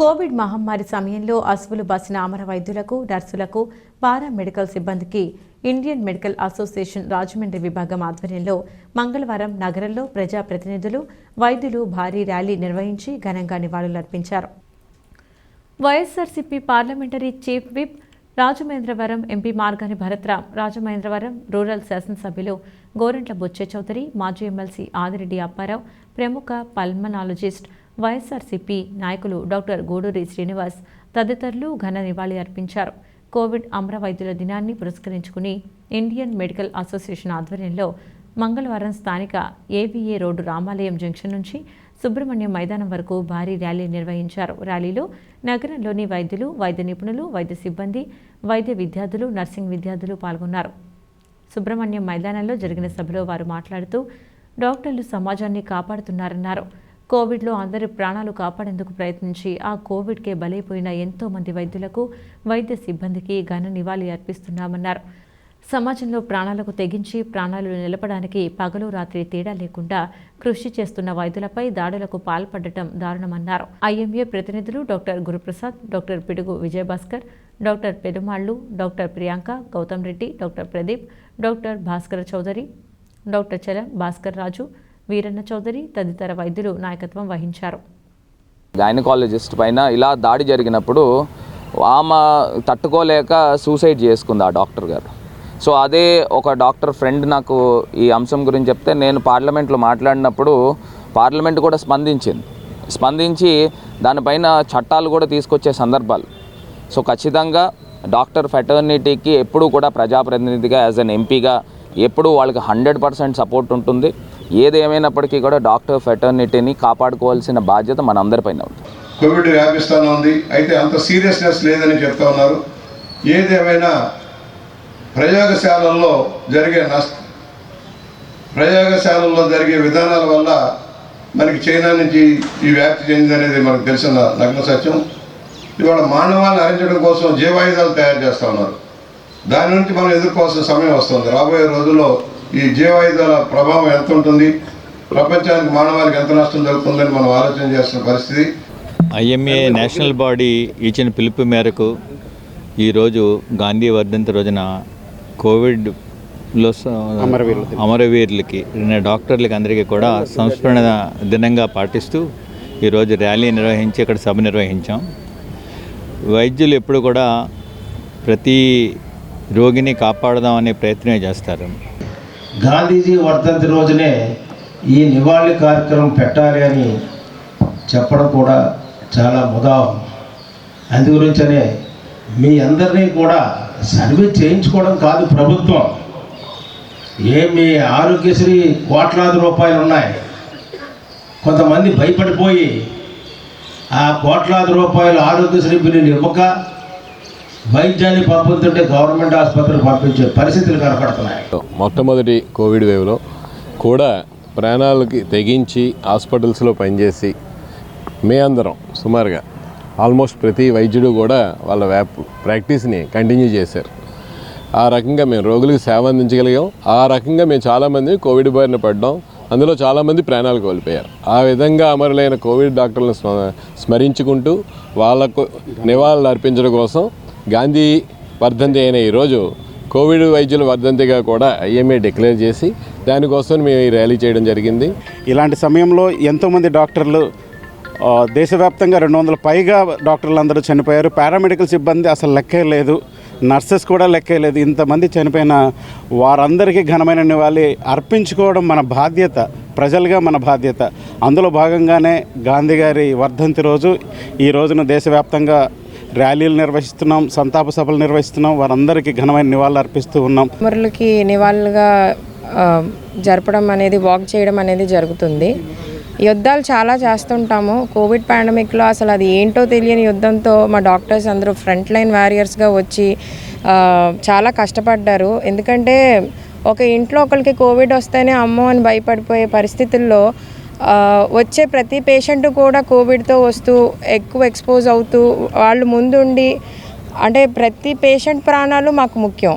Covid మహమ్మారి సమయంలో అసువులు బాసిన అమర వైద్యులకు నర్సులకు పారా మెడికల్ సిబ్బందికి ఇండియన్ మెడికల్ అసోసియేషన్ రాజమండ్రి విభాగం ఆధ్వర్యంలో మంగళవారం నగరంలో ప్రజాప్రతినిధులు వైద్యులు భారీ ర్యాలీ నిర్వహించి ఘనంగా నివాళులర్పించారు. YSRCP parliamentary chief whip Rajamahendravaram MP Margani Bharatram Rajamahendravaram rural శాసనసభ్యులు గోరంట్ల బొచ్చే చౌదరి మాజీ ఎమ్మెల్సీ ఆదిరెడ్డి అప్పారావు ప్రముఖ పల్మనాలజిస్ట్ వైఎస్ఆర్సీపీ నాయకులు డాక్టర్ గూడూరి శ్రీనివాస్ తదితరులు ఘన నివాళి అర్పించారు. కోవిడ్ అమర వైద్యుల దినాన్ని పురస్కరించుకుని ఇండియన్ మెడికల్ అసోసియేషన్ ఆధ్వర్యంలో మంగళవారం స్థానిక ఏబీఏ రోడ్డు రామాలయం జంక్షన్ నుంచి సుబ్రహ్మణ్యం మైదానం వరకు భారీ ర్యాలీ నిర్వహించారు. ర్యాలీలో నగరంలోని వైద్యులు వైద్య నిపుణులు వైద్య సిబ్బంది వైద్య విద్యార్థులు నర్సింగ్ విద్యార్థులు పాల్గొన్నారు. సుబ్రహ్మణ్యం మైదానంలో జరిగిన సభలో వారు మాట్లాడుతూ డాక్టర్లు సమాజాన్ని కాపాడుతున్నారన్నారు. కోవిడ్లో అందరి ప్రాణాలు కాపాడేందుకు ప్రయత్నించి ఆ కోవిడ్కే బలైపోయిన ఎంతో మంది వైద్యులకు వైద్య సిబ్బందికి ఘన నివాళి అర్పిస్తున్నామన్నారు. సమాజంలో ప్రాణాలకు తెగించి ప్రాణాలు నిలపడానికి పగలు రాత్రి తేడా లేకుండా కృషి చేస్తున్న వైద్యులపై దాడులకు పాల్పడటం దారుణమన్నారు. ఐఎంఏ ప్రతినిధులు doctor Guruprasad doctor Pidugu Vijayabhaskar doctor Perumallu doctor Priyanka Goutham Reddy doctor Pradeep doctor Bhaskara Chowdary doctor Chalam Bhaskar Raju Veeranna Chowdary తదితర వైద్యులు నాయకత్వం వహించారు. గైనకాలజిస్ట్ పైన ఇలా దాడి జరిగినప్పుడు ఆమె తట్టుకోలేక సూసైడ్ చేసుకుంది ఆ డాక్టర్ గారు. సో అదే ఒక డాక్టర్ ఫ్రెండ్ నాకు ఈ అంశం గురించి చెప్తే నేను పార్లమెంట్లో మాట్లాడినప్పుడు పార్లమెంట్ కూడా స్పందించింది. స్పందించి దానిపైన చట్టాలు కూడా తీసుకొచ్చే సందర్భాలు. సో ఖచ్చితంగా డాక్టర్ ఫెటర్నిటీకి ఎప్పుడూ కూడా ప్రజాప్రతినిధిగా యాజ్ అన్ ఎంపీగా ఎప్పుడూ వాళ్ళకి హండ్రెడ్ పర్సెంట్ సపోర్ట్ ఉంటుంది. ఏది కూడా డాక్టర్ ఫెటర్నిటీని కాపాడుకోవాల్సిన బాధ్యత మనందరిపైన ఉంది. కోవిడ్ వ్యాపిస్తూనే ఉంది. అయితే అంత సీరియస్నెస్ లేదని చెప్తా ఉన్నారు. ఏదేమైనా ప్రయోగశాలల్లో జరిగే నష్ట ప్రయోగశాలల్లో జరిగే విధానాల వల్ల మనకి చైనా నుంచి ఈ వ్యాప్తి చెందింది అనేది మనకు తెలిసిన నగ్న సత్యం. ఇవాళ మానవాన్ని హరించడం కోసం జీవాయుధాలు తయారు చేస్తూ ఉన్నారు. దాని నుంచి మనం ఎదుర్కోవాల్సిన సమయం వస్తుంది. రాబోయే రోజుల్లో ఈ జీవాయుధాల ప్రభావం ఎంత ఉంటుంది? ప్రపంచానికి మానవాళికి ఎంత నష్టం జరుగుతుందని మనం ఆలోచన చేస్తున్న పరిస్థితి. ఐఎంఏ నేషనల్ బాడీ ఇచ్చిన పిలుపు మేరకు ఈరోజు గాంధీ వర్ధంతి రోజున కోవిడ్లో స- అమరవీరులకి. డాక్టర్లకి అందరికీ కూడా సంస్మరణ దినంగా పాటిస్తూ ఈరోజు ర్యాలీ నిర్వహించి ఇక్కడ సభ నిర్వహించాం. వైద్యులు ఎప్పుడు కూడా ప్రతి రోగిని కాపాడదామనే ప్రయత్నమే చేస్తారు. గాంధీజీ వర్ధంతి రోజునే ఈ నివాళి కార్యక్రమం పెట్టాలి అని చెప్పడం కూడా చాలా ముదావం అందు గురించనే మీ అందరినీ కూడా సర్వీస్ చేయించుకోవడం కాదు ప్రభుత్వం. ఏ మీ ఆరోగ్యశ్రీ కోట్లాది రూపాయలు ఉన్నాయి. కొంతమంది భయపడిపోయి ఆ కోట్లాది రూపాయలు ఆరోగ్యశ్రీ బిల్లులు ఇవ్వక వైద్యాన్ని పంపుతుంటే గవర్నమెంట్ ఆసుపత్రికి పంపించే పరిస్థితులు కనపడుతున్నాయి. మొట్టమొదటి కోవిడ్ వేవ్లో కూడా ప్రాణాలకి తెగించి హాస్పిటల్స్లో పనిచేసి మే అందరం సుమారుగా ఆల్మోస్ట్ ప్రతి వైద్యుడు కూడా వాళ్ళ వ్యాప్ ప్రాక్టీస్ని కంటిన్యూ చేశారు. ఆ రకంగా మేము రోగులకు సేవ అందించగలిగాం. ఆ రకంగా మేము చాలామంది కోవిడ్ బారిన పడ్డాం. అందులో చాలామంది ప్రాణాలు కోల్పోయారు. ఆ విధంగా అమరులైన కోవిడ్ డాక్టర్లను స్మ- స్మరించుకుంటూ వాళ్ళకు నివాళులు అర్పించడం కోసం గాంధీ వర్ధంతి అయిన ఈరోజు కోవిడ్ వైద్యుల వర్ధంతిగా కూడా ఐఎంఏ డిక్లేర్ చేసి దానికోసం మేము ఈ ర్యాలీ చేయడం జరిగింది. ఇలాంటి సమయంలో ఎంతోమంది డాక్టర్లు దేశవ్యాప్తంగా రెండు వందల పైగా డాక్టర్లు అందరూ చనిపోయారు. పారామెడికల్ సిబ్బంది అసలు లెక్కే లేదు. నర్సెస్ కూడా లెక్కే లేదు. ఇంతమంది చనిపోయిన వారందరికీ ఘనమైన నివాళి అర్పించుకోవడం మన బాధ్యత ప్రజలుగా మన బాధ్యత. అందులో భాగంగానే గాంధీ గారి వర్ధంతి రోజు ఈ రోజున దేశవ్యాప్తంగా ర్యాలీలు నిర్వహిస్తున్నాం సంతాప సభలు నిర్వహిస్తున్నాం వారందరికీ ఘనమైన నివాళులు అర్పిస్తూ ఉన్నాం. అమరులకి నివాళులుగా జరపడం అనేది వాక్ చేయడం అనేది జరుగుతుంది. యుద్ధాలు చాలా చేస్తుంటాము. కోవిడ్ పాండమిక్లో అసలు అది ఏంటో తెలియని యుద్ధంతో మా డాక్టర్స్ అందరూ ఫ్రంట్ లైన్ వారియర్స్గా వచ్చి చాలా కష్టపడ్డారు. ఎందుకంటే ఒక ఇంట్లో ఒకరికి కోవిడ్ వస్తేనే అమ్మో అని భయపడిపోయే పరిస్థితుల్లో వచ్చే ప్రతి పేషెంట్ కూడా కోవిడ్తో వస్తూ ఎక్కువ ఎక్స్పోజ్ అవుతూ వాళ్ళు ముందుండి అంటే ప్రతి పేషెంట్ ప్రాణాలు మాకు ముఖ్యం.